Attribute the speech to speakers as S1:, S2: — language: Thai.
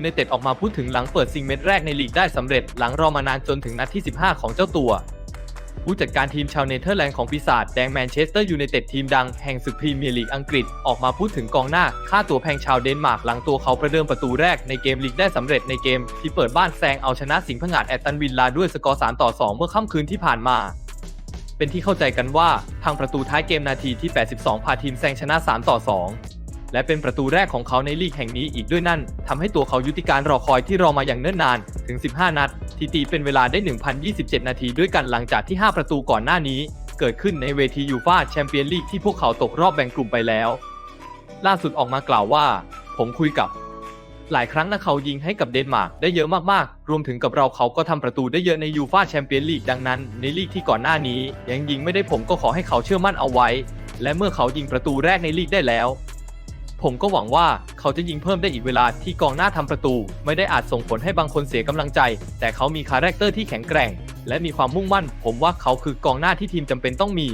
S1: ยูไนเต็ดออกมาพูดถึงหลังเปิดซิงเม็ดแรกในลีกได้สำเร็จหลังรอมานานจนถึงนัดที่ 15 ของเจ้าตัว ผู้จัดการทีมชาวเนเธอร์แลนด์ของปีศาจแดงแมนเชสเตอร์ยูไนเต็ดทีมดังแห่งศึกพรีเมียร์ลีกอังกฤษออกมาพูดถึงกองหน้า ค่าตัวแพงชาวเดนมาร์กหลังตัวเขาประเดิมประตูแรกในเกมลีกได้สำเร็จในเกม ที่เปิดบ้านแซงเอาชนะสิงห์ผงาดแอตตันวิลลาด้วยสกอร์ 3 ต่อ 2 เมื่อค่ำคืนที่ผ่านมา เป็นที่เข้าใจกันว่าทางประตูท้ายเกมนาทีที่ 82 พาทีมแซงชนะ 3 ต่อ 2 และเป็นประตูแรกของเขาในลีกแห่งนี้อีกด้วยนั่นทำให้ตัวเขายุติการรอคอยที่รอมาอย่างเนิ่นนานถึง 15 นัด ที่ตีเป็นเวลาได้ 1,027 นาทีด้วยกันหลังจากที่ 5 ประตูก่อนหน้านี้ เกิดขึ้นในเวทียูฟาแชมเปี้ยนลีกที่พวกเขาตกรอบแบ่งกลุ่มไปแล้ว ล่าสุดออกมากล่าวว่า ผมคุยกับ หลายครั้งนะเขายิงให้กับเดนมาร์กได้เยอะมากๆ รวมถึงกับเราเขาก็ทำประตูได้เยอะในยูฟาแชมเปี้ยนลีกดังนั้น ในลีกที่ก่อนหน้านี้ ยังยิงไม่ได้ผมก็ขอให้เขาเชื่อมั่นเอาไว้ และเมื่อเขายิงประตูแรกในลีกได้แล้ว ผมก็หวังว่าเขาจะยิงเพิ่มได้อีกเวลาที่กองหน้าทำประตู ไม่ได้อาจส่งผลให้บางคนเสียกำลังใจ แต่เขามีคาแรคเตอร์ที่แข็งแกร่ง และมีความมุ่งมั่น ผมว่าเขาคือกองหน้าที่ทีมจำเป็นต้องมี